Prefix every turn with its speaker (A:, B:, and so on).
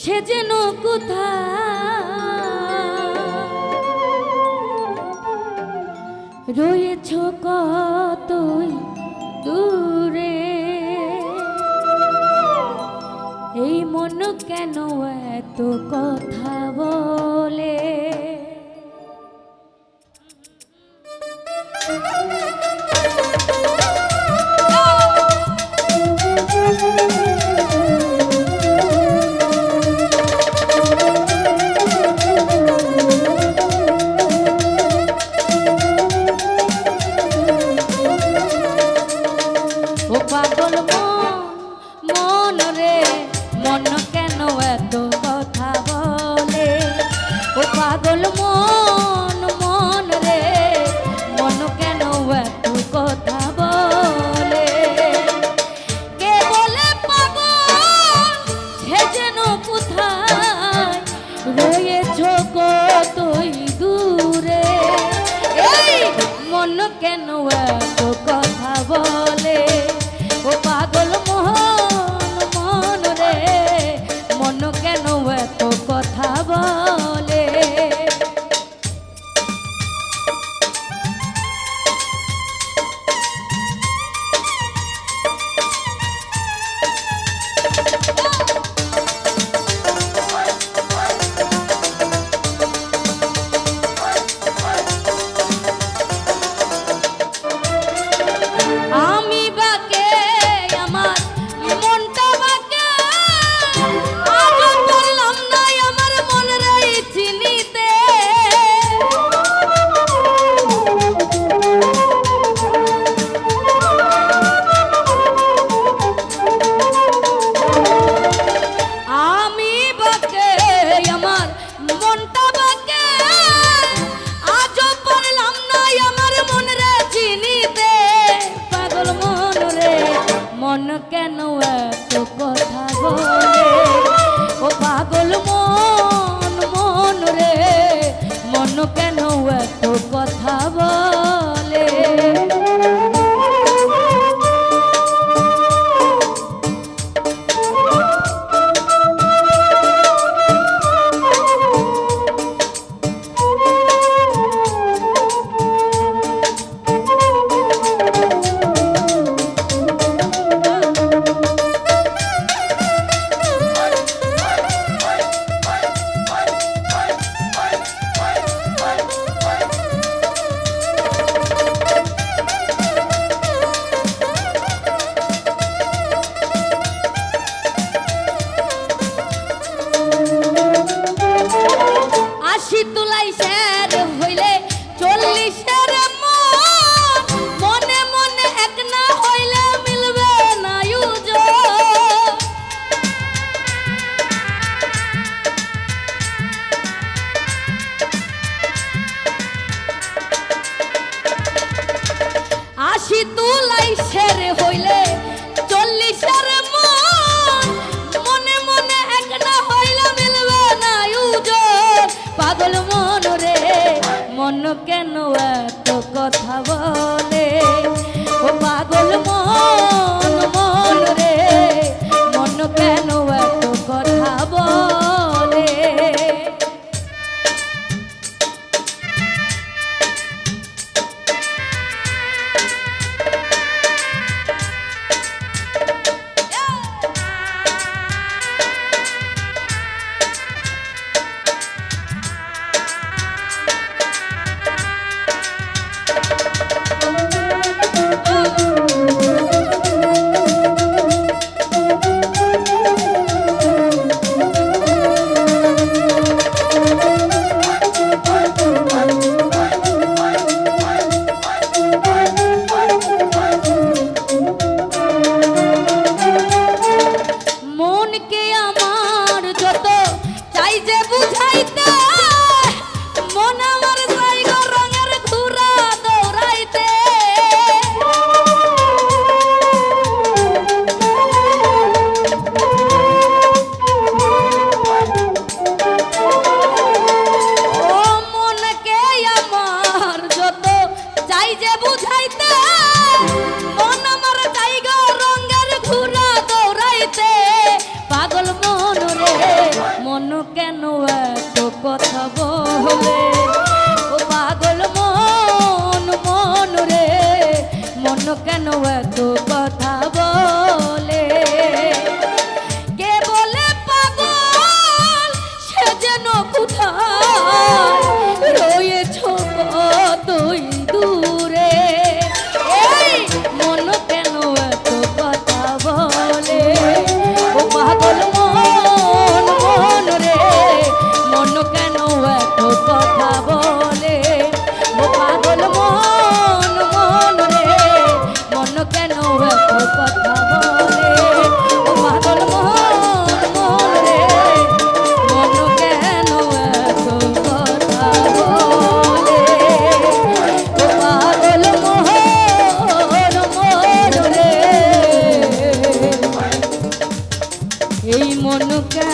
A: সে যেন কোথা রয়েছ কতই দূরে? এই মন কেন এত কথা বলে? পাগল মন মন রে। মন কেন এত কথা বলে? কে বলে পাগল? সে যেন কোথায়? রয়েছ তুই দূরে? এই মন কেন এত কথা বল? শীতুলাই স্যার কেন এত কথা বল? চাই যে বুঝাইতে এই মন কেন এত কথা